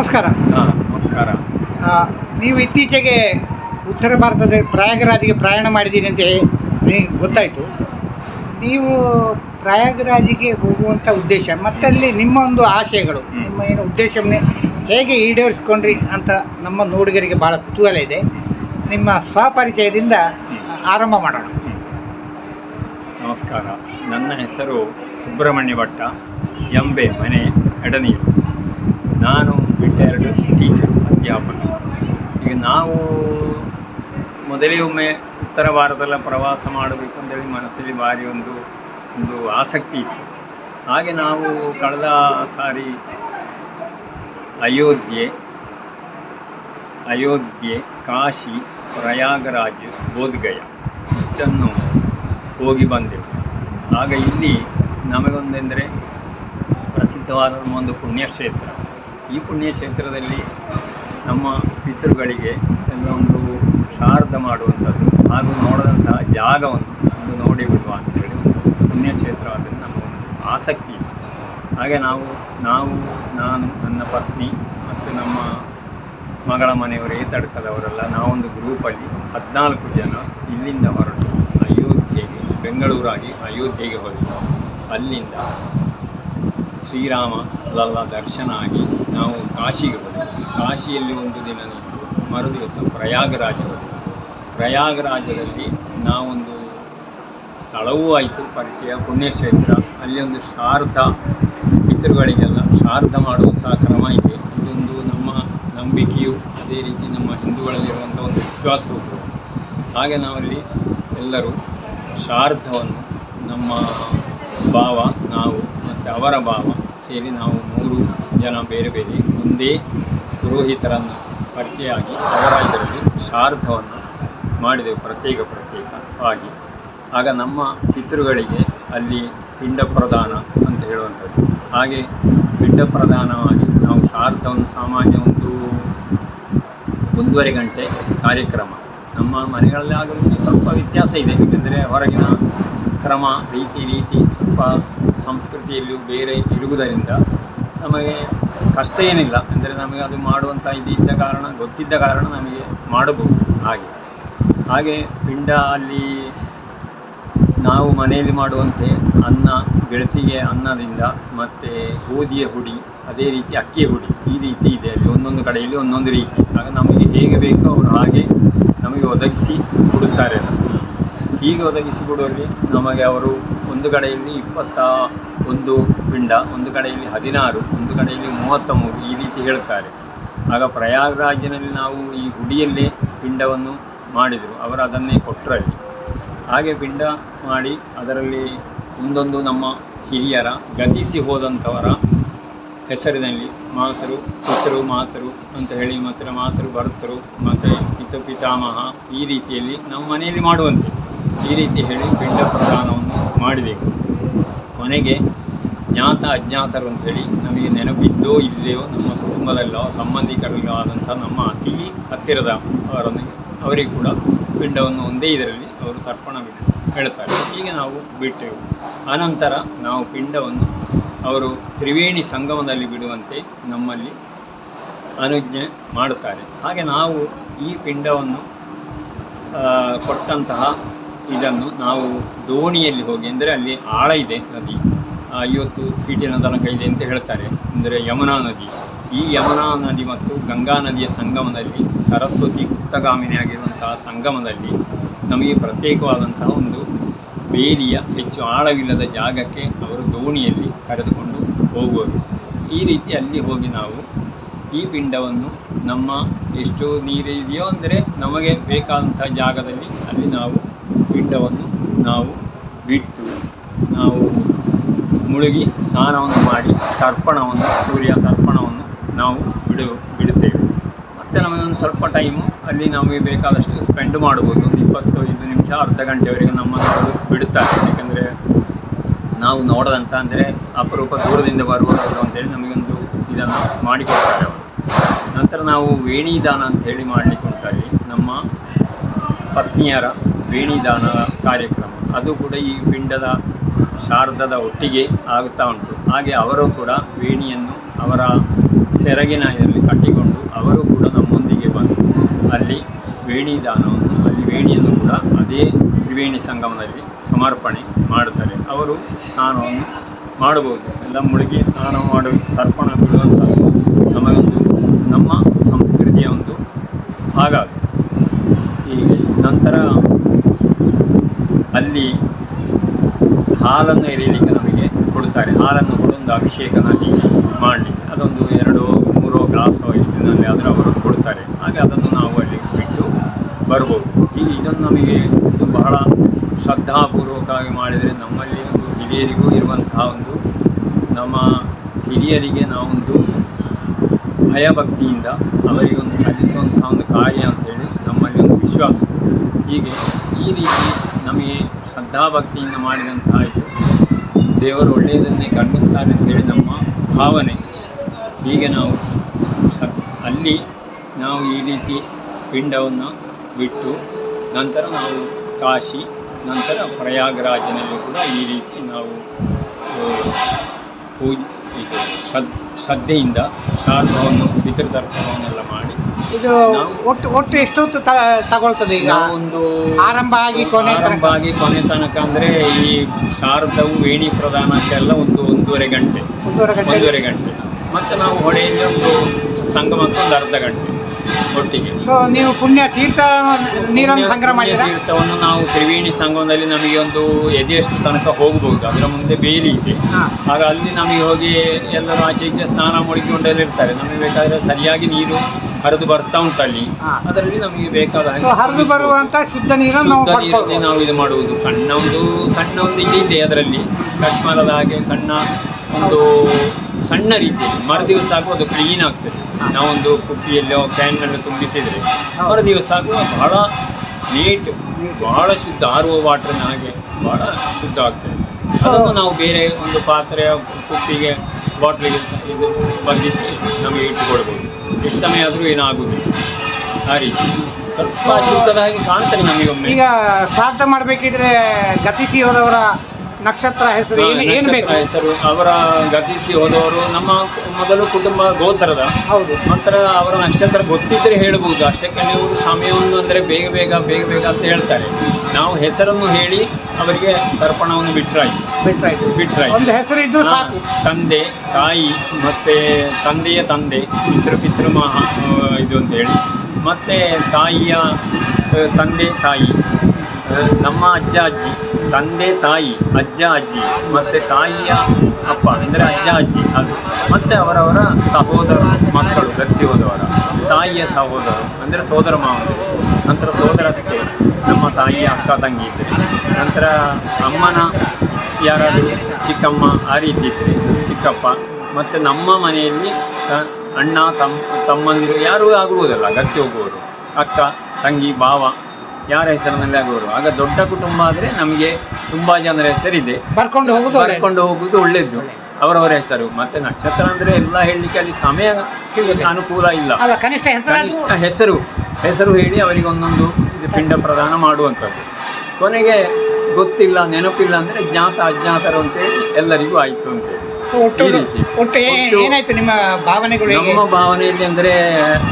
ನಮಸ್ಕಾರ. ಹಾಂ ನಮಸ್ಕಾರ. ನೀವು ಇತ್ತೀಚೆಗೆ ಉತ್ತರ ಭಾರತದ ಪ್ರಯಾಗರಾಜಿಗೆ ಪ್ರಯಾಣ ಮಾಡಿದ್ದೀರಿ ಅಂತ ಗೊತ್ತಾಯಿತು. ನೀವು ಪ್ರಯಾಗರಾಜಿಗೆ ಹೋಗುವಂಥ ಉದ್ದೇಶ ಮತ್ತಲ್ಲಿ ನಿಮ್ಮ ಒಂದು ಆಶಯಗಳು ನಿಮ್ಮ ಏನು ಉದ್ದೇಶವನ್ನೇ ಹೇಗೆ ಈಡೇರಿಸ್ಕೊಂಡ್ರಿ ಅಂತ ನಮ್ಮ ನೋಡುಗರಿಗೆ ಭಾಳ ಕುತೂಹಲ ಇದೆ. ನಿಮ್ಮ ಸ್ವಪರಿಚಯದಿಂದ ಆರಂಭ ಮಾಡೋಣ. ನಮಸ್ಕಾರ. ನನ್ನ ಹೆಸರು ಸುಬ್ರಹ್ಮಣ್ಯ ಭಟ್ಟ ಜಂಬೆ ಮನೆ ಎಡನೀರು. ನಾನು ಅಧ್ಯಾಪಕ ಈಗ ನಾವು ಮೊದಲೇ ಒಮ್ಮೆ ಉತ್ತರ ಭಾರತದಲ್ಲ ಪ್ರವಾಸ ಮಾಡಬೇಕು ಅಂತೇಳಿ ಮನಸ್ಸಲ್ಲಿ ಭಾರಿ ಒಂದು ಒಂದು ಆಸಕ್ತಿ ಇತ್ತು. ಹಾಗೆ ನಾವು ಕಳೆದ ಸಾರಿ ಅಯೋಧ್ಯೆ ಅಯೋಧ್ಯೆ, ಕಾಶಿ, ಪ್ರಯಾಗರಾಜ್, ಬೋಧ್ಗಯ ಇಷ್ಟನ್ನು ಹೋಗಿ ಬಂದೆವು. ಆಗ ಇಲ್ಲಿ ನಮಗೊಂದೆಂದರೆ ಪ್ರಸಿದ್ಧವಾದ ಒಂದು ಪುಣ್ಯಕ್ಷೇತ್ರ. ಈ ಪುಣ್ಯಕ್ಷೇತ್ರದಲ್ಲಿ ನಮ್ಮ ಪಿತೃಗಳಿಗೆ ಒಂದು ಶಾರ್ಧ ಮಾಡುವಂಥದ್ದು ಹಾಗೂ ನೋಡಿದಂತಹ ಜಾಗವನ್ನು ಒಂದು ನೋಡಿ ಬಿಡುವ ಅಂತೇಳಿ ಒಂದು ಪುಣ್ಯಕ್ಷೇತ್ರ ಆದರೆ ನಮ್ಮ ಒಂದು ಆಸಕ್ತಿ ಇತ್ತು ಹಾಗೆ ನಾವು ನಾವು, ನಾನು, ನನ್ನ ಪತ್ನಿ ಮತ್ತು ನಮ್ಮ ಮಗಳ ಮನೆಯವರೇ ತಡಕದವರೆಲ್ಲ ನಾವೊಂದು ಗ್ರೂಪಲ್ಲಿ ಹದಿನಾಲ್ಕು ಜನ ಇಲ್ಲಿಂದ ಹೊರಟು ಅಯೋಧ್ಯೆಗೆ, ಬೆಂಗಳೂರಾಗಿ ಅಯೋಧ್ಯೆಗೆ ಹೋದೆವು. ಅಲ್ಲಿಂದ ಶ್ರೀರಾಮ ಲಲ್ಲ ದರ್ಶನ ಆಗಿ ನಾವು ಕಾಶಿಗೆ ಬಂದೆವು. ಕಾಶಿಯಲ್ಲಿ ಒಂದು ದಿನ ನಿಂತು ಮರುದಿವಸ ಪ್ರಯಾಗರಾಜ ಪ್ರಯಾಗರಾಜದಲ್ಲಿ ನಾವೊಂದು ಸ್ಥಳವೂ ಆಯಿತು, ಪರಿಚಯ, ಪುಣ್ಯಕ್ಷೇತ್ರ. ಅಲ್ಲಿ ಒಂದು ಶಾರ್ಧ ಪಿತೃಗಳಿಗೆಲ್ಲ ಶಾರ್ಧ ಮಾಡುವಂಥ ಕ್ರಮ ಇದೆ. ಇದೊಂದು ನಮ್ಮ ನಂಬಿಕೆಯು ಅದೇ ರೀತಿ ನಮ್ಮ ಹಿಂದೂಗಳಲ್ಲಿರುವಂಥ ಒಂದು ವಿಶ್ವಾಸವೂ ಕೂಡ. ಹಾಗೆ ನಾವಲ್ಲಿ ಎಲ್ಲರೂ ಶಾರ್ಧವನ್ನು ನಮ್ಮ ಭಾವ, ನಾವು ಮತ್ತು ಅವರ ಭಾವ ಸೇರಿ ನಾವು ಮೂರು ಜನ ಬೇರೆ ಬೇರೆ ಒಂದೇ ಪುರೋಹಿತರನ್ನು ಪರಿಚಯ ಆಗಿ ಅವರ ಇದರಲ್ಲಿ ಶಾರ್ಧವನ್ನು ಮಾಡಿದೆವು ಪ್ರತ್ಯೇಕ ಪ್ರತ್ಯೇಕವಾಗಿ ಆಗ. ನಮ್ಮ ಪಿತೃಗಳಿಗೆ ಅಲ್ಲಿ ಪಿಂಡ ಪ್ರದಾನ ಅಂತ ಹೇಳುವಂಥದ್ದು. ಹಾಗೆ ಪಿಂಡ ಪ್ರಧಾನವಾಗಿ ನಾವು ಶಾರ್ಧವನ್ನು ಸಾಮಾನ್ಯ ಒಂದು ಒಂದೂವರೆ ಗಂಟೆ ಕಾರ್ಯಕ್ರಮ. ನಮ್ಮ ಮನೆಗಳಲ್ಲಿ ಆಗಲು ಸ್ವಲ್ಪ ವ್ಯತ್ಯಾಸ ಇದೆ. ಏಕೆಂದರೆ ಹೊರಗಿನ ಕ್ರಮ, ರೀತಿ ರೀತಿ ಸ್ವಲ್ಪ ಸಂಸ್ಕೃತಿಯಲ್ಲೂ ಬೇರೆ ಇರುವುದರಿಂದ ನಮಗೆ ಕಷ್ಟ ಏನಿಲ್ಲ. ಅಂದರೆ ನಮಗೆ ಅದು ಮಾಡುವಂಥ ಇದಿದ್ದ ಇದ್ದ ಕಾರಣ, ಗೊತ್ತಿದ್ದ ಕಾರಣ ನಮಗೆ ಮಾಡಬಹುದು ಹಾಗೆ. ಹಾಗೆ ಪಿಂಡ ಅಲ್ಲಿ ನಾವು ಮನೆಯಲ್ಲಿ ಮಾಡುವಂತೆ ಅನ್ನ ಬೆಳತಿಗೆ ಅನ್ನದಿಂದ ಮತ್ತು ಗೋಧಿಯ ಹುಡಿ, ಅದೇ ರೀತಿ ಅಕ್ಕಿಯ ಹುಡಿ ಈ ರೀತಿ ಇದೆ ಅಲ್ಲಿ. ಒಂದೊಂದು ಕಡೆಯಲ್ಲಿ ಒಂದೊಂದು ರೀತಿ. ಆಗ ನಮಗೆ ಹೇಗೆ ಬೇಕೋ ಅವರು ಹಾಗೆ ನಮಗೆ ಒದಗಿಸಿ ಕೊಡುತ್ತಾರೆ. ಅದನ್ನು. ಹೀಗೆ ಒದಗಿಸಿ ಕೊಡುವಲ್ಲಿ ನಮಗೆ ಅವರು ಒಂದು ಕಡೆಯಲ್ಲಿ ಇಪ್ಪತ್ತ ಒಂದು ಪಿಂಡ, ಒಂದು ಕಡೆಯಲ್ಲಿ ಹದಿನಾರು, ಒಂದು ಕಡೆಯಲ್ಲಿ ಮೂವತ್ತ ಮೂರು ಈ ರೀತಿ ಹೇಳ್ತಾರೆ ಆಗ ಪ್ರಯಾಗ್ರಾಜಿನಲ್ಲಿ ನಾವು ಈ ಹುಡಿಯಲ್ಲೇ ಪಿಂಡವನ್ನು ಮಾಡಿದರು, ಅವರು ಅದನ್ನೇ ಕೊಟ್ಟರಲ್ಲಿ ಹಾಗೆ ಪಿಂಡ ಮಾಡಿ ಅದರಲ್ಲಿ ಒಂದೊಂದು ನಮ್ಮ ಹಿರಿಯರ, ಗತಿಸಿ ಹೋದಂಥವರ ಹೆಸರಿನಲ್ಲಿ ಮಾತರು ಪಿತೃ ಮಾತರು ಅಂತ ಹೇಳಿ ಮತ್ತು ಮಾತರು ಬರ್ತರು ಮತ್ತು ಪಿತ, ಪಿತಾಮಹ ಈ ರೀತಿಯಲ್ಲಿ ನಮ್ಮ ಮನೆಯಲ್ಲಿ ಮಾಡುವಂತೆ ಈ ರೀತಿ ಹೇಳಿ ಪಿಂಡ ಪ್ರದಾನವನ್ನು ಮಾಡಿದೆವು ಕೊನೆಗೆ ಜ್ಞಾತ ಅಜ್ಞಾತರು ಅಂತ ಹೇಳಿ ನಮಗೆ ನೆನಪಿದ್ದೋ ಇಲ್ಲೆಯೋ ನಮ್ಮ ಕುಟುಂಬದಲ್ಲೋ ಸಂಬಂಧಿಕರಲ್ಲೋ ಆದಂಥ ನಮ್ಮ ಅತಿ ಹತ್ತಿರದ ಅವರನ್ನು ಅವರಿಗೆ ಕೂಡ ಪಿಂಡವನ್ನು ಒಂದೇ ಇದರಲ್ಲಿ ಅವರು ತರ್ಪಣ ಬಿಟ್ಟು ಹೇಳ್ತಾರೆ. ಹೀಗೆ ನಾವು ಬಿಟ್ಟೆವು. ಆನಂತರ ನಾವು ಪಿಂಡವನ್ನು ಅವರು ತ್ರಿವೇಣಿ ಸಂಗಮದಲ್ಲಿ ಬಿಡುವಂತೆ ನಮ್ಮಲ್ಲಿ ಅನುಜ್ಞೆ ಮಾಡುತ್ತಾರೆ. ಹಾಗೆ ನಾವು ಈ ಪಿಂಡವನ್ನು ಕೊಟ್ಟಂತಹ ಇದನ್ನು ನಾವು ದೋಣಿಯಲ್ಲಿ ಹೋಗಿ, ಅಂದರೆ ಅಲ್ಲಿ ಆಳ ಇದೆ ನದಿ. ಐವತ್ತು ಫೀಟಿನ ತನಕ ಇದೆ ಅಂತ ಹೇಳ್ತಾರೆ. ಅಂದರೆ ಯಮುನಾ ನದಿ. ಈ ಯಮುನಾ ನದಿ ಮತ್ತು ಗಂಗಾ ನದಿಯ ಸಂಗಮದಲ್ಲಿ ಸರಸ್ವತಿ ಗುಪ್ತಗಾಮಿನಿಯಾಗಿರುವಂತಹ ಸಂಗಮದಲ್ಲಿ ನಮಗೆ ಪ್ರತ್ಯೇಕವಾದಂತಹ ಒಂದು ಬೇಲಿಯ ಹೆಚ್ಚು ಆಳವಿಲ್ಲದ ಜಾಗಕ್ಕೆ ಅವರು ದೋಣಿಯಲ್ಲಿ ಕರೆದುಕೊಂಡು ಹೋಗುವರು. ಈ ರೀತಿ ಅಲ್ಲಿ ಹೋಗಿ ನಾವು ಈ ಪಿಂಡವನ್ನು ನಮ್ಮ ಎಷ್ಟು ನೀರು ಇದೆಯೋ ಅಂದರೆ ನಮಗೆ ಬೇಕಾದಂಥ ಜಾಗದಲ್ಲಿ ಅಲ್ಲಿ ನಾವು ಪಿಂಡವನ್ನು ನಾವು ಬಿಟ್ಟು ನಾವು ಮುಳುಗಿ ಸ್ನಾನವನ್ನು ಮಾಡಿ ತರ್ಪಣವನ್ನು, ಸೂರ್ಯ ತರ್ಪಣವನ್ನು ನಾವು ಬಿಡು, ಬಿಡುತ್ತೇವೆ. ಮತ್ತು ನಮಗೊಂದು ಸ್ವಲ್ಪ ಟೈಮು, ಅಲ್ಲಿ ನಮಗೆ ಬೇಕಾದಷ್ಟು ಸ್ಪೆಂಡ್ ಮಾಡ್ಬೋದು. ಒಂದು ಇಪ್ಪತ್ತೈದು ನಿಮಿಷ, ಅರ್ಧ ಗಂಟೆವರೆಗೆ ನಮ್ಮನ್ನು ಬಿಡುತ್ತಾರೆ. ಯಾಕೆಂದರೆ ನಾವು ನೋಡದಂತ ಅಂದರೆ ಅಪರೂಪ ದೂರದಿಂದ ಬರುವಂಥದ್ದು ಅಂತೇಳಿ ನಮಗೊಂದು ಇದನ್ನು ಮಾಡಿಕೊಡ್ತಾರೆ ಅವರು. ನಂತರ ನಾವು ವೇಣಿದಾನ ಅಂತ ಹೇಳಿ ಮಾಡಲಿಕ್ಕೆ ಉಂಟಲ್ಲಿ ನಮ್ಮ ಪತ್ನಿಯರ ವೇಣಿದಾನ ಕಾರ್ಯಕ್ರಮ. ಅದು ಕೂಡ ಈ ಪಿಂಡದ ಶಾರದದ ಒಟ್ಟಿಗೆ ಆಗುತ್ತಾ ಉಂಟು. ಹಾಗೆ ಅವರು ಕೂಡ ವೇಣಿಯನ್ನು ಅವರ ಸೆರಗಿನ ಇದರಲ್ಲಿ ಕಟ್ಟಿಕೊಂಡು ಅವರು ಕೂಡ ನಮ್ಮೊಂದಿಗೆ ಬಂದು ಅಲ್ಲಿ ವೇಣಿದಾನವನ್ನು, ಅಲ್ಲಿ ವೇಣಿಯನ್ನು ಕೂಡ ಅದೇ ತ್ರಿವೇಣಿ ಸಂಗಮದಲ್ಲಿ ಸಮರ್ಪಣೆ ಮಾಡುತ್ತಾರೆ. ಅವರು ಸ್ನಾನವನ್ನು ಮಾಡಬಹುದು. ಎಲ್ಲ ಮುಳುಗಿ ಸ್ನಾನ ಮಾಡು ತರ್ಪಣ ಬಿಡುವಂಥದ್ದು ನಮಗೊಂದು, ನಮ್ಮ ಸಂಸ್ಕೃತಿಯ ಒಂದು ಭಾಗ. ಈ ನಂತರ ಅಲ್ಲಿ ಹಾಲನ್ನು ಎರೀಲಿಕ್ಕೆ ನಮಗೆ ಕೊಡುತ್ತಾರೆ. ಹಾಲನ್ನು ಕೂಡ ಒಂದು ಅಭಿಷೇಕ ನದಿ ಮಾಡಲಿಕ್ಕೆ. ಅದೊಂದು ಎರಡು, ಮೂರು ಗ್ಲಾಸ್ ಇಷ್ಟಿನಲ್ಲಿ ಆದರೆ ಅವರು ಕೊಡ್ತಾರೆ ಹಾಗೆ ಅದನ್ನು ನಾವು ಅಲ್ಲಿ ಬಿಟ್ಟು ಬರ್ಬೋದು. ಈ ಇದನ್ನು ನಮಗೆ ಒಂದು ಬಹಳ ಶ್ರದ್ಧಾಪೂರ್ವಕವಾಗಿ ಮಾಡಿದರೆ ನಮ್ಮಲ್ಲಿ ಒಂದು ಹಿರಿಯರಿಗೂ ಇರುವಂತಹ ಒಂದು ನಮ್ಮ ಹಿರಿಯರಿಗೆ ನಾವೊಂದು ಭಯಭಕ್ತಿಯಿಂದ ಅವರಿಗೆ ಒಂದು ಸಲ್ಲಿಸುವಂತಹ ಒಂದು ಕಾರ್ಯ ಅಂತೇಳಿ ನಮ್ಮಲ್ಲಿ ಒಂದು ವಿಶ್ವಾಸ. ಹೀಗೆ ಈ ರೀತಿ ನಮಗೆ ಶ್ರದ್ಧಾಭಕ್ತಿಯಿಂದ ಮಾಡಿದಂತಹ ಇದು ದೇವರು ಒಳ್ಳೆಯದನ್ನೇ ಕರ್ಮಿಸ್ತಾರೆ ಅಂತೇಳಿ ನಮ್ಮ ಭಾವನೆ. ಹೀಗೆ ನಾವು ಅಲ್ಲಿ ನಾವು ಈ ರೀತಿ ಪಿಂಡವನ್ನು ಬಿಟ್ಟು ನಂತರ ನಾವು ಕಾಶಿ, ನಂತರ ಪ್ರಯಾಗರಾಜನಲ್ಲಿ ಕೂಡ ಈ ರೀತಿ ನಾವು ಪೂಜೆ, ಇದು ಶ್ರದ್, ಶ್ರದ್ಧೆಯಿಂದ ಶಾರ್ಧವನ್ನು ಪಿತೃತರ್ಪಣವನ್ನೆಲ್ಲ ಮಾಡಿ ಇದು ಒಟ್ಟು ಒಟ್ಟು ಎಷ್ಟೊತ್ತು ತ ತಗೊಳ್ತದೆ ಈಗ? ಒಂದು ಆರಂಭ ಆಗಿ ಕೊನೆ ಆರಂಭ ಆಗಿ ಕೊನೆ ತನಕ ಅಂದರೆ ಈ ಶಾರದವು ವೇಣಿ ಪ್ರಧಾನಕ್ಕೆಲ್ಲ ಒಂದು ಒಂದೂವರೆ ಗಂಟೆ. ಒಂದೂವರೆ ಗಂಟೆ ಒಂದೂವರೆ ಗಂಟೆ. ಮತ್ತು ನಾವು ಹೊಡೆಯಿಂದ ಒಂದು ಸಂಗಮಕ್ಕೆ ಒಂದು ಅರ್ಧ ಗಂಟೆ. ಒಟ್ಟಿಗೆ. ಸೊ ನೀವು ಪುಣ್ಯ ತೀರ್ಥ ನೀರನ್ನು ಸಂಗ್ರಹ ಮಾಡಿದ್ದೀರಾ? ತೀರ್ಥವನ್ನು ನಾವು ತ್ರಿವೇಣಿ ಸಂಗಮದಲ್ಲಿ ನಮಗೆ ಒಂದು ಎದೆಯಷ್ಟು ತನಕ ಹೋಗಬಹುದು ಅದರ ಮುಂದೆ ಬೇಲಿ ಇದೆ. ಆಗ ಅಲ್ಲಿ ನಮಗೆ ಹೋಗಿ ಎಲ್ಲರೂ ಆಚೆ ಈಚೆ ಸ್ನಾನ ಮಾಡಿಕೊಂಡೆಲ್ಲ ಇರ್ತಾರೆ. ನಮಗೆ ಬೇಕಾದರೆ ಸರಿಯಾಗಿ ನೀರು ಹರಿದು ಬರ್ತಾ ಉಂಟು ಅಲ್ಲಿ. ಅದರಲ್ಲಿ ನಮಗೆ ಬೇಕಾದ ಹರಿದು ಬರುವಂತಹ ಬರುವಂತ ಶುದ್ಧ ನೀರನ್ನು ನಾವು ಶುದ್ಧ ನೀರನ್ನೇ ನಾವು ಇದು ಮಾಡುವುದು. ಸಣ್ಣ ಒಂದು ಸಣ್ಣ ಒಂದು ಇಲ್ಲಿ ಇದೆ ಅದರಲ್ಲಿ. ಕಶ್ಮಲದ ಹಾಗೆ ಸಣ್ಣ ಒಂದು ಸಣ್ಣ ರೀತಿಯಲ್ಲಿ ಮರುದಿವಸ ಸಾಕು ಅದು ಕ್ಲೀನ್ ಆಗ್ತದೆ ನಾವೊಂದು ಕುಪ್ಪಿಯಲ್ಲೋ ಕ್ಯಾನ್ನನ್ನು ತುಂಬಿಸಿದರೆ ಮರುದಿವಸ ಸಾಕು ಬಹಳ ನೀಟ್ ಬಹಳ ಶುದ್ಧ ಆರ್ ಒ ವಾಟರ್ನ ಹಾಗೆ ಬಹಳ ಶುದ್ಧ ಆಗ್ತದೆ. ಅದನ್ನು ನಾವು ಬೇರೆ ಒಂದು ಪಾತ್ರೆ ಕುಪ್ಪಿಗೆ ಬಾಟ್ಲಿಗೆ ಇದು ಬಂಧಿಸಿ ನಮಗೆ ಇಟ್ಟುಕೊಳ್ಬೋದು ಎಷ್ಟು ಸಮಯ ಆದರೂ ಏನಾಗುವುದಿಲ್ಲ. ಆ ರೀತಿ. ಸ್ವಲ್ಪ ಶುದ್ಧದ ಹಾಗೆ ಕಾಣ್ತದೆ ನಮಗೊಮ್ಮೆ. ಈಗ ಸ್ವಾರ್ಥ ಮಾಡಬೇಕಿದ್ರೆ ಗತಿಸಿ ಹೋದವರ ನಕ್ಷತ್ರ ಹೆಸರು ಏನು ಏನು ಬೇಕು? ಹೆಸರು ಅವರ ಗತಿಸಿ ಹೋದವರು ನಮ್ಮ ಮೊದಲು ಕುಟುಂಬ ಗೋತ್ರದ ಹೌದು. ನಂತರ ಅವರ ನಕ್ಷತ್ರ ಗೊತ್ತಿದ್ದರೆ ಹೇಳ್ಬೋದು. ಅಷ್ಟಕ್ಕೆ ನೀವು ಸಮಯವನ್ನು ಅಂದರೆ ಬೇಗ ಬೇಗ ಬೇಗ ಬೇಗ ಅಂತ ಹೇಳ್ತಾರೆ. ನಾವು ಹೆಸರನ್ನು ಹೇಳಿ ಅವರಿಗೆ ತರ್ಪಣವನ್ನು ಬಿಟ್ರಾಯ್ತು. ಬಿಟ್ರಾಯ್ತು. ಬಿಟ್ರಾಯ್ತು. ಒಂದು ಹೆಸರು ಇದ್ದರೂ ಸಾಕು. ತಂದೆ ತಾಯಿ ಮತ್ತೆ ತಂದೆಯ ತಂದೆ ಪಿತೃ ಪಿತೃಮಹ ಇದು ಅಂತ ಹೇಳಿ. ಮತ್ತೆ ತಾಯಿಯ ತಂದೆ ತಾಯಿ. ನಮ್ಮ ಅಜ್ಜ ಅಜ್ಜಿ, ತಂದೆ ತಾಯಿ, ಅಜ್ಜ ಅಜ್ಜಿ, ಮತ್ತೆ ತಾಯಿಯ ಅಪ್ಪ, ಅಂದರೆ ಅಜ್ಜ ಅಜ್ಜಿ, ಅದು. ಮತ್ತೆ ಅವರವರ ಸಹೋದರ ಮಕ್ಕಳು, ಗರ್ಸಿ ಹೋದವರ, ತಾಯಿಯ ಸಹೋದರ, ಅಂದರೆ ಸೋದರ ಮಾವಂದಿರು ನಂತರ ಸೋದರಕ್ಕೆ ನಮ್ಮ ತಾಯಿಯ ಅಕ್ಕ, ತಂಗಿ ಇದ್ದರೆ. ನಂತರ ಅಮ್ಮನ ಯಾರಾದರೂ? ಚಿಕ್ಕಮ್ಮ, ಆ ರೀತಿ ಇದ್ದರೆ. ಚಿಕ್ಕಪ್ಪ. ಮತ್ತು ನಮ್ಮ ಮನೆಯಲ್ಲಿ ಅಣ್ಣ, ತಮ್ಮ, ತಮ್ಮಂದಿರು ಯಾರೂ ಆಗುವುದಲ್ಲ ಗಸಿ ಹೋಗುವವರು. ಅಕ್ಕ, ತಂಗಿ, ಭಾವ. ಯಾರ ಹೆಸರಿನಲ್ಲಿ ಆಗುವರು ಆಗ ದೊಡ್ಡ ಕುಟುಂಬ ಆದರೆ ನಮಗೆ ತುಂಬ ಜನರ ಹೆಸರಿದೆ. ಬರ್ಕೊಂಡು ಹೋಗುದು. ಬರ್ಕೊಂಡು ಹೋಗುವುದು ಒಳ್ಳೆಯದು ಅವರವರ ಹೆಸರು. ಮತ್ತೆ ನಕ್ಷತ್ರ ಅಂದ್ರೆ ಎಲ್ಲ ಹೇಳಲಿಕ್ಕೆ ಅಲ್ಲಿ ಸಮಯ ಅನುಕೂಲ ಇಲ್ಲ. ಕನಿಷ್ಠ ಹೆಸರು ಕನಿಷ್ಠ ಹೆಸರು. ಹೆಸರು ಹೇಳಿ ಅವರಿಗೆ ಒಂದೊಂದು ಇದು ಪಿಂಡ ಪ್ರದಾನ ಮಾಡುವಂಥದ್ದು. ಕೊನೆಗೆ ಗೊತ್ತಿಲ್ಲ ನೆನಪಿಲ್ಲ ಅಂದರೆ ಜ್ಞಾತ ಅಜ್ಞಾತರು ಅಂತೇಳಿ ಎಲ್ಲರಿಗೂ ಆಯಿತು ಅಂತೇಳಿ. ಒಟ್ಟು ಈ ರೀತಿ. ಒಟ್ಟು ಏ- ಒಟ್ಟು ಏನಾಯ್ತು ನಿಮ್ಮ ಭಾವನೆಗಳು ಹೇಗೆ? ನಮ್ಮ ಭಾವನೆಯಲ್ಲಿ ಅಂದರೆ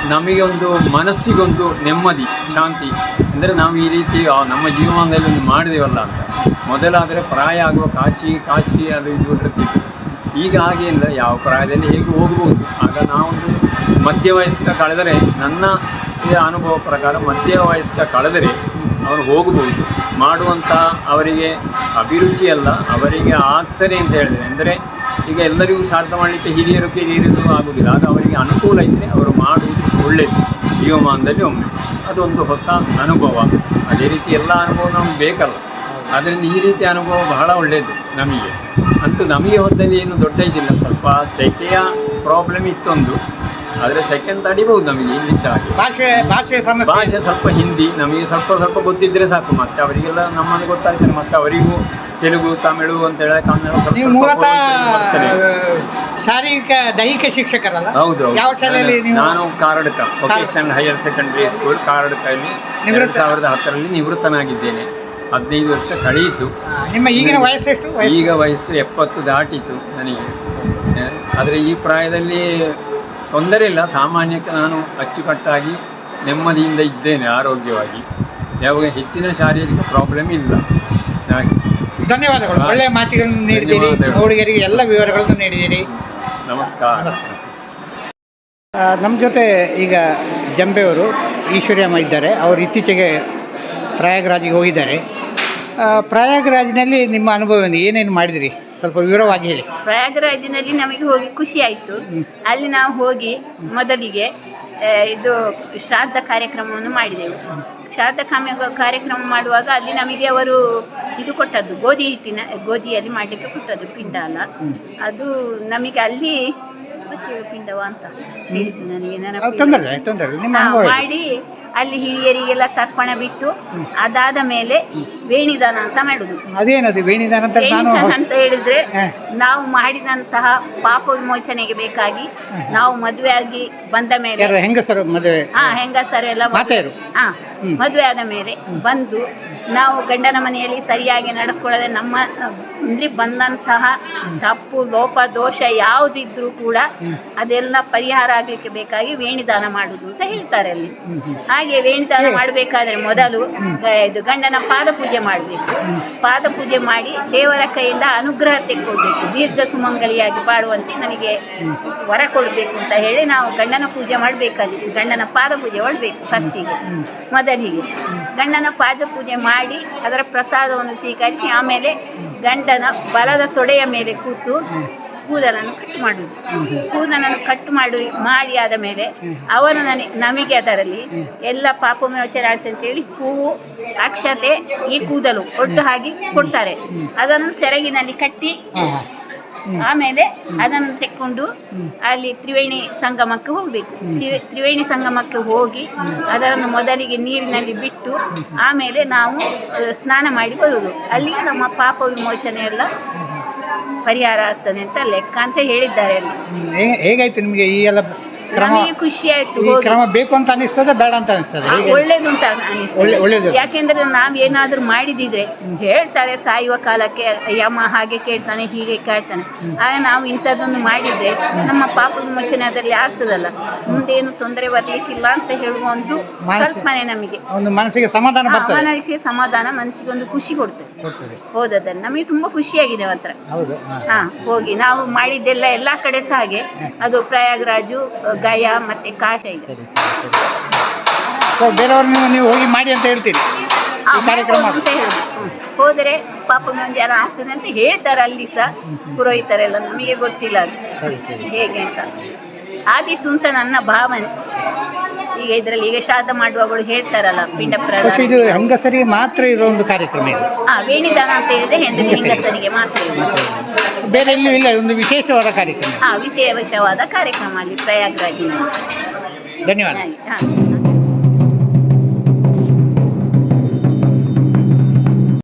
ನಮಗೆ ಒಂದು ಮನಸ್ಸಿಗೊಂದು ನೆಮ್ಮದಿ ಶಾಂತಿ. ಅಂದರೆ ನಾವು ಈ ರೀತಿ ಆ, ನಮ್ಮ ಜೀವನದಲ್ಲಿ ಒಂದು ಮಾಡಿದೇವಲ್ಲ ಅಂತ. ಮೊದಲಾದರೆ ಪ್ರಾಯ ಆಗುವ ಕಾಶಿ ಕಾಶಿ ಅದು ಇದು ಇರ್ತಿತ್ತು. ಈಗ ಹಾಗೆ ಇಲ್ಲ ಯಾವ ಪ್ರಾಯದಲ್ಲಿ ಹೇಗೆ ಹೋಗ್ಬೋದು. ಆಗ ನಾವೊಂದು ಮಧ್ಯವಯಸ್ಕ ಕಳೆದರೆ ನನ್ನ ಈ ಅನುಭವ ಪ್ರಕಾರ ಮಧ್ಯ ವಯಸ್ಕ ಕಳೆದರೆ ಅವರು ಹೋಗಬಹುದು ಮಾಡುವಂಥ ಅವರಿಗೆ ಅಭಿರುಚಿ ಅಲ್ಲ, ಅವರಿಗೆ ಆಗ್ತದೆ ಅಂತ ಹೇಳಿದರೆ. ಅಂದರೆ ಈಗ ಎಲ್ಲರಿಗೂ ಸಾರ್ಥ ಮಾಡಲಿಕ್ಕೆ ಹಿರಿಯರು ಕಿರಿಯರಿಗೂ ಆಗುವುದಿಲ್ಲ ಆಗ ಅವರಿಗೆ ಅನುಕೂಲ ಇದ್ದರೆ ಅವರು ಮಾಡುವುದು ಒಳ್ಳೆಯದು ಜೀವಮಾನದಲ್ಲಿ ಒಮ್ಮೆ. ಅದೊಂದು ಹೊಸ ಅನುಭವ. ಅದೇ ರೀತಿ ಎಲ್ಲ ಅನುಭವ ನಮ್ಗೆ ಬೇಕಲ್ಲ. ಅದರಿಂದ ಈ ರೀತಿ ಅನುಭವ ಬಹಳ ಒಳ್ಳೆಯದು ನಮಗೆ. ಅಂತೂ ನಮಗೆ ಹೊತ್ತಲ್ಲಿ ಏನು ದೊಡ್ಡ ಇದಿಲ್ಲ. ಸ್ವಲ್ಪ ಸೆಕೆಯ ಪ್ರಾಬ್ಲಮ್ ಇತ್ತೊಂದು. ಆದರೆ ಸೆಕೆಂಡ್ ತಡಿಬಹುದು ನಮಗೆ ಇಲ್ಲಿದ್ದ ಹಾಗೆ ಭಾಷೆ ಭಾಷೆ ಸಮಸ್ಯೆ. ಭಾಷೆ ಸ್ವಲ್ಪ ಹಿಂದಿ ನಮಗೆ ಸ್ವಲ್ಪ ಸ್ವಲ್ಪ ಗೊತ್ತಿದ್ದರೆ ಸಾಕು ಮತ್ತೆ ಅವರಿಗೆಲ್ಲ ನಮ್ಮನ್ನು ಗೊತ್ತಾಗ್ತಾರೆ ಮತ್ತೆ ಅವರಿಗೂ ತೆಲುಗು ತಮಿಳು ಅಂತ ಹೇಳಿ ಕನ್ನಡ ಸ್ವಲ್ಪ ನೀವು ಸ್ವಲ್ಪ ಮೂಲತಃ ಬರ್ತದೆ. ಶಾರೀರಿಕ ದೈಹಿಕ ಶಿಕ್ಷಕರಲ್ಲ? ಹೌದು ಹೌದು. ಯಾವ ಶಾಲೆಯಲ್ಲಿ ನೀವು? ನಾನು Karadka vocational higher secondary school ಕಾರಡ್ಕಲ್ಲಿ ಎರಡು ನಿವೃತ್ತ. ಸಾವಿರದ ಹತ್ತರಲ್ಲಿ ನಿವೃತ್ತನಾಗಿದ್ದೇನೆ. ಹದಿನೈದು ವರ್ಷ ಕಳೆಯಿತು. ಆ, ನಿಮ್ಮ ಈಗಿನ ವಯಸ್ಸು ಎಷ್ಟು? ವಯಸ್ಸು? ಈಗ ವಯಸ್ಸು ಎಪ್ಪತ್ತು ದಾಟಿತು ನನಗೆ. ಆದರೆ ಈ ಪ್ರಾಯದಲ್ಲಿ ತೊಂದರೆ ಇಲ್ಲ. ಸಾಮಾನ್ಯಕ್ಕೆ ನಾನು ಅಚ್ಚುಕಟ್ಟಾಗಿ ನೆಮ್ಮದಿಯಿಂದ ಇದ್ದೇನೆ ಆರೋಗ್ಯವಾಗಿ. ಯಾವಾಗ ಹೆಚ್ಚಿನ ಶಾರೀರಿಕ ಪ್ರಾಬ್ಲಮ್ ಇಲ್ಲ. ಹಾಗೆ. ಧನ್ಯವಾದಗಳು. ಒಳ್ಳೆಯ ಮಾತುಗಳನ್ನು ನೀಡಿದ್ದೀರಿ. ಹುಡುಗರಿಗೆ ಎಲ್ಲ ವಿವರಗಳನ್ನು ನೀಡಿದ್ದೀರಿ. ನಮಸ್ಕಾರ. ನಮ್ಮ ಜೊತೆ ಈಗ ಜಂಬೆಯವರು ಈಶ್ವರ್ಯಮ್ಮ ಇದ್ದಾರೆ. ಅವರು ಇತ್ತೀಚೆಗೆ ಪ್ರಯಾಗ್ರಾಜಿಗೆ ಹೋಗಿದ್ದಾರೆ. ಪ್ರಯಾಗ್ರಾಜ್ನಲ್ಲಿ ನಿಮ್ಮ ಅನುಭವ ಏನು? ಏನೇನು ಮಾಡಿದಿರಿ? ಸ್ವಲ್ಪ ವಿವರವಾಗಿ ಹೇಳಿ. ಪ್ರಯಾಗರಾಜಿನಲ್ಲಿ ನಮಗೆ ಹೋಗಿ ಖುಷಿ ಆಯಿತು. ಅಲ್ಲಿ ನಾವು ಹೋಗಿ ಮೊದಲಿಗೆ ಆ, ಇದು ಶ್ರಾದ್ದ ಕಾರ್ಯಕ್ರಮವನ್ನು ಮಾಡಿದೆವು. ಶ್ರಾದ್ದ ಕಾಮ್ಯ ಕಾರ್ಯಕ್ರಮ ಮಾಡುವಾಗ ಅಲ್ಲಿ ನಮಗೆ ಅವರು ಇದು ಕೊಟ್ಟದ್ದು ಗೋಧಿ ಹಿಟ್ಟಿನ ಗೋಧಿಯಲ್ಲಿ ಮಾಡಲಿಕ್ಕೆ ಕೊಟ್ಟದ್ದು ಪಿಂಡ ಅಲ್ಲ ಅದು ನಮಗೆ ಅಲ್ಲಿ ಗೊತ್ತಿಲ್ಲ ಪಿಂಡವ ಅಂತ ಹೇಳಿದ್ದು ನನಗೆ ಅದು ನೆನಪಿಲ್ಲ. ತೊಂದರೆ ಇಲ್ಲ, ತೊಂದರೆ ಇಲ್ಲ. ನಿಮ್ಮ ಹಾ, ಅನುಭವ ಹೇಳಿ. ಮಾಡಿ ಅಲ್ಲಿ ಹಿರಿಯರಿಗೆಲ್ಲ ತರ್ಪಣ ಬಿಟ್ಟು ಅದಾದ ಮೇಲೆ ವೇಣಿದಾನ ಅಂತ ಮಾಡುದು. ಅದೇನದು ವೇಣಿದಾನ ಅಂತ ನಾನು ಅಂತ ಹೇಳಿದ್ರೆ ನಾವು ಮಾಡಿದಂತಹ ಪಾಪ ವಿಮೋಚನೆಗೆ ಬೇಕಾಗಿ ನಾವು ಮದುವೆ ಆಗಿ ಬಂದ ಮೇಲೆ ಹೆಂಗಸರು ಮದುವೆ? ಹಾ ಹೆಂಗಸರೆಲ್ಲ ಮದುವೆ ಆದ ಮೇಲೆ ಬಂದು ನಾವು ಗಂಡನ ಮನೆಯಲ್ಲಿ ಸರಿಯಾಗಿ ನಡ್ಕೊಳ್ಳದೆ ನಮ್ಮ ಇಲ್ಲಿ ಬಂದಂತಹ ತಪ್ಪು ಲೋಪ ದೋಷ ಯಾವುದಿದ್ರೂ ಕೂಡ ಅದೆಲ್ಲ ಪರಿಹಾರ ಆಗ್ಲಿಕ್ಕೆ ಬೇಕಾಗಿ ವೇಣಿದಾನ ಮಾಡುದು ಅಂತ ಹೇಳ್ತಾರೆ ಅಲ್ಲಿ. ಹಾಗೆ ವೇಣಿದಾನ ಮಾಡಬೇಕಾದ್ರೆ ಮೊದಲು ಇದು ಗಂಡನ ಪಾದ ಪೂಜೆ ಮಾಡಬೇಕು. ಪಾದ ಪೂಜೆ ಮಾಡಿ ದೇವರ ಕೈಯಿಂದ ಅನುಗ್ರಹ ತೆಕ್ಕೊಳ್ಬೇಕು ದೀರ್ಘ ಸುಮಂಗಲಿಯಾಗಿ ಬಾಳುವಂತೆ ನನಗೆ ವರ ಕೊಡಬೇಕು ಅಂತ ಹೇಳಿ ನಾವು ಗಂಡನ ಪೂಜೆ ಮಾಡಬೇಕಲ್ಲಿ. ಗಂಡನ ಪಾದ ಪೂಜೆ ಮಾಡಬೇಕು ಫಸ್ಟಿಗೆ ಮೊದಲಿಗೆ. ಗಂಡನ ಪಾದ ಪೂಜೆ ಮಾಡಿ ಅದರ ಪ್ರಸಾದವನ್ನು ಸ್ವೀಕರಿಸಿ ಆಮೇಲೆ ಗಂಡನ ಬಲದ ತೊಡೆಯ ಮೇಲೆ ಕೂತು ಕೂದಲನ್ನು ಕಟ್ ಮಾಡುವುದು. ಕೂದಲನ್ನು ಕಟ್ ಮಾಡಿ ಮಾಡಿ ಆದ ಮೇಲೆ ಅವನು ನನಗೆ ನಮಗೆ ಅದರಲ್ಲಿ ಎಲ್ಲ ಪಾಪ ವಿಮೋಚನೆ ಆಗ್ತದೆ ಅಂತೇಳಿ ಹೂವು, ಅಕ್ಷತೆ ಈ ಕೂದಲು ಒಟ್ಟು ಹಾಕಿ ಕೊಡ್ತಾರೆ. ಅದನ್ನು ಸೆರಗಿನಲ್ಲಿ ಕಟ್ಟಿ ಆಮೇಲೆ ಅದನ್ನು ತೆಕ್ಕೊಂಡು ಅಲ್ಲಿ ತ್ರಿವೇಣಿ ಸಂಗಮಕ್ಕೆ ಹೋಗಬೇಕು. ತ್ರಿವೇಣಿ ಸಂಗಮಕ್ಕೆ ಹೋಗಿ ಅದನ್ನು ಮೊದಲಿಗೆ ನೀರಿನಲ್ಲಿ ಬಿಟ್ಟು ಆಮೇಲೆ ನಾವು ಸ್ನಾನ ಮಾಡಿ ಬರುವುದು. ಅಲ್ಲಿಗೆ ನಮ್ಮ ಪಾಪ ವಿಮೋಚನೆ ಎಲ್ಲ ಪರಿಹಾರ ಆಗ್ತದೆ ಅಂತ ಲೆಕ್ಕ ಅಂತ ಹೇಳಿದ್ದಾರೆ ಅಲ್ಲಿ. ಹೇಗಾಯ್ತು ನಿಮಗೆ ಈ ಎಲ್ಲ ಕ್ರಮ ನಮಗೆ ಖುಷಿ ಆಯ್ತು ಈ ಹೋಗಿ. ಕ್ರಮ ಬೇಕು ಅಂತ ಅನಿಸ್ತದೆ ಬೇಡ ಅಂತ ಅನಿಸ್ತದೆ. ಒಳ್ಳೇದು ಯಾಕೆಂದ್ರೆ ನಾವ್ ಏನಾದ್ರೂ ಮಾಡಿದಿದ್ರೆ ಹೇಳ್ತಾರೆ ಸಾಯುವ ಕಾಲಕ್ಕೆ ಯಮ ಹಾಗೆ ಕೇಳ್ತಾನೆ ಹೀಗೆ ಕೇಳ್ತಾನೆ. ಆಗ ನಾವು ಇಂಥದ್ದೊಂದು ಮಾಡಿದ್ರೆ ನಮ್ಮ ಪಾಪ ವಿಮೋಚನೆ ಅದರಲ್ಲಿ ಆಗ್ತದಲ್ಲ. ಮುಂದೇನು ತೊಂದರೆ ಬರ್ಲಿಕ್ಕಿಲ್ಲ ಅಂತ ಹೇಳುವ ಒಂದು ಕಲ್ಪನೆ ನಮಗೆ. ಒಂದು ಮನಸ್ಸಿಗೆ ಸಮಾಧಾನ ಆ, ಬರ್ತದೆ. ಮನಸ್ಸಿಗೆ ಸಮಾಧಾನ ಮನಸ್ಸಿಗೆ ಒಂದು ಖುಷಿ ಕೊಡ್ತದೆ. ಕೊಡ್ತದೆ. ಹೋದದಲ್ಲಿ ನಮಗೆ ತುಂಬಾ ಖುಷಿಯಾಗಿದೆ ಮಾತ್ರ. ಹೌದು. ಹಾಂ ಹಾ ಹೋಗಿ. ನಾವು ಮಾಡಿದ್ದೆಲ್ಲ ಎಲ್ಲಾ ಕಡೆ ಸಹ ಹಾಗೆ ಅದು ಪ್ರಯಾಗ್ರಾಜು ಗಯಾ ಮತ್ತೆ ಕಾಶಿ ಸರಿ ಸರಿ ಸರಿ. ಸೊ ಬೇರೆಯವ್ರು ನೀವು ಹೋಗಿ ಮಾಡಿ ಅಂತ ಹೇಳ್ತೀರಿ. ಆ, ಈ ಕಾರ್ಯಕ್ರಮ ಯಾರು ಅಂತ ಹೇಳುದು ಹ್ಮ್. ಹೋದರೆ ಪಾಪ ಮಂಜಾನ ಆಗ್ತದೆ ಅಂತ ಹೇಳ್ತಾರೆ ಅಲ್ಲಿ ಸಹ. ಪುರೋಹಿತರೆಲ್ಲ ನಮಗೆ ಗೊತ್ತಿಲ್ಲ ಅದು. ಸರಿ ಸರಿ. ಹೇಗೆ ಅಂತ. ಆದಿತ್ತು ಅಂತ ನನ್ನ ಭಾವನೆ. ಈಗ ಇದರಲ್ಲಿ ಈಗ ಶ್ರಾದ್ದ ಮಾಡುವವರು ಹೇಳ್ತಾರಲ್ಲ ಪಿಂಡ ಇದು ಹೆಂಗಸರಿಗೆ ಮಾತ್ರ ಇರೋ ಒಂದು ಕಾರ್ಯಕ್ರಮ ಇದು. ಹಾ ವೇಣಿದಾನ ಅಂತ ಹೇಳಿದ್ರೆ ಹೆಂಡತಿ ಹೆಂಗಸರಿಗೆ ಮಾತ್ರ. ಬೇರೆ ಎಲ್ಲೂ ಇಲ್ಲ ಒಂದು ವಿಶೇಷವಾದ ಕಾರ್ಯಕ್ರಮ. ಹಾ ವಿಶೇಷವಾದ ಕಾರ್ಯಕ್ರಮ ಅಲ್ಲಿ ಪ್ರಯಾಗ್ರಾಜಿನಲ್ಲಿ ಧನ್ಯವಾದ. ಹಾಗೆ, ಹಾ.